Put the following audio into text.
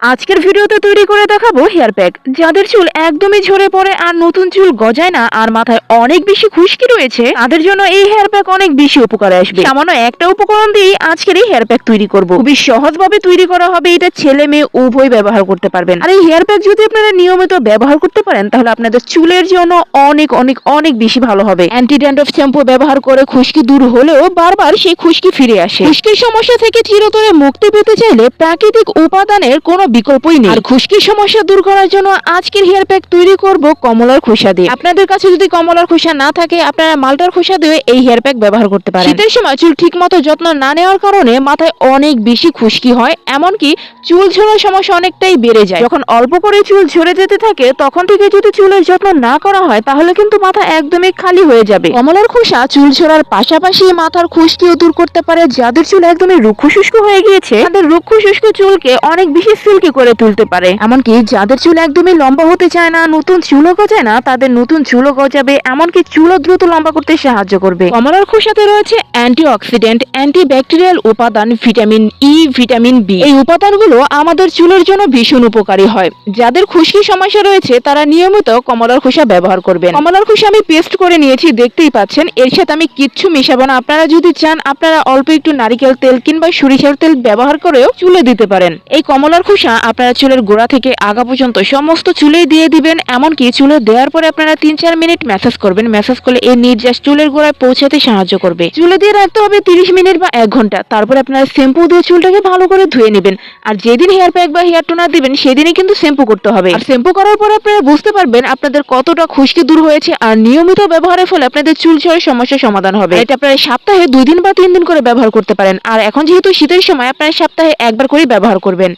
আজকের ভিডিওতে তৈরি করে দেখাবো হেয়ার প্যাক যাদের চুল একদমই ঝরে পড়ে আর নতুন চুল গজায় না আর মাথায় অনেক বেশি খুশকি রয়েছে, তাদের জন্য এই হেয়ার প্যাক অনেক বেশি উপকারে আসবে। সামান্য একটা উপকরণ দিয়ে আজকের এই হেয়ার প্যাক তৈরি করব। খুবই সহজভাবে তৈরি করা হবে, এটা ছেলে মেয়ে উভয় ব্যবহার করতে পারবেন। আর এই হেয়ার প্যাক যদি আপনারা নিয়মিত ব্যবহার করতে পারেন, তাহলে আপনাদের চুলের জন্য অনেক অনেক অনেক বেশি ভালো হবে। অ্যান্টি ড্যান্ড্রফ শ্যাম্পু ব্যবহার করে খুশকি দূর হলেও বারবার সেই খুশকি ফিরে আসে। খুশকির সমস্যা থেকে চিরতরে মুক্তি পেতে চাইলে প্রাকৃতিক উপাদানের কোনো বিকল্পই নেই। আর খুশকির সমস্যা দূর করার জন্য আজকের হেয়ার প্যাক তৈরি করব কমলার খোসা দিয়ে। আপনাদের কাছে যদি কমলার খোসা না থাকে আপনারা মালটার খোসা দিয়ে এই হেয়ার প্যাক ব্যবহার করতে পারেন। শীতের সময় চুল ঠিকমতো যত্ন না নেওয়ার কারণে মাথায় অনেক বেশি খুশকি হয় এমনকি চুল ঝরার সমস্যা অনেকটাই বেড়ে যায়। যখন অল্প করে চুল ঝরে যেতে থাকে তখন থেকে যদি চুলের যত্ন না করা হয় তাহলে কিন্তু মাথা একদমই খালি হয়ে যাবে। কমলার খোসা চুল ঝরার পাশাপাশি মাথার খুশকিও দূর করতে পারে যাদের চুল একদমই রুক্ষ শুষ্ক হয়ে গিয়েছে তাদের রুক্ষ শুষ্ক চুলকে অনেক বেশি সিল্কি করে তুলতে পারে? এমনকি যাদের চুল একদমই লম্বা হতে চায় না, নতুন চুলও গজায় না, তাদের নতুন চুলও গজাবে, এমনকি চুলও দ্রুত লম্বা করতে সাহায্য করবে। কমলার খোসাতে রয়েছে অ্যান্টি অক্সিডেন্ট অ্যান্টি ব্যাকটেরিয়াল উপাদান ভিটামিন ই ভিটামিন বি এই উপাদানগুলো আমাদের চুলের জন্য ভীষণ উপকারী হয়। যাদের খুশকি সমস্যা রয়েছে, তারা নিয়মিত কমলার খোসা ব্যবহার করবেন। কমলার খোসা আমি পেস্ট করে নিয়েছি, দেখতেই পাচ্ছেন, এর সাথে আমি কিচ্ছু মিশাবো না। আপনারা যদি চান, আপনারা অল্প একটু নারিকেল তেল কিংবা সরিষার তেল ব্যবহার করেও চুলে দিতে পারেন। এই কমলার খোসা আপনারা চুলের গোড়া থেকে আগা পর্যন্ত সমস্ত চুলেই দিয়ে দিবেন, এমনকি চুলে দেওয়ার পরে আপনারা তিন চার মিনিট ম্যাসাজ করবেন। ম্যাসাজ করলে এই নির্যাস চুলের গোড়ায় পৌঁছাতে সাহায্য করবে। চুলে দিয়ে রাখতে হবে তিরিশ মিনিট বা এক ঘণ্টা। তারপর আপনারা শ্যাম্পু দিয়ে চুলটাকে ভালো করে ধুয়ে নেবেন। আর যেদিন হেয়ার প্যাক বা হেয়ার টোনার দিবেন, সেদিনই কিন্তু শ্যাম্পু করতে হবে। আর শ্যাম্পু করার পর আপনারা বুঝতে পারবেন আপনাদের কতটা খুশকি দূর হয়েছে আর নিয়মিত ব্যবহারের ফলে আপনাদের চুল ঝড়ের সমস্যার সমাধান হবে। এটা আপনারা সপ্তাহে দুই দিন বা তিন দিন করে ব্যবহার করতে পারেন। আর এখন যেহেতু শীতের সময়, আপনারা সপ্তাহে একবার করেই ব্যবহার করবেন।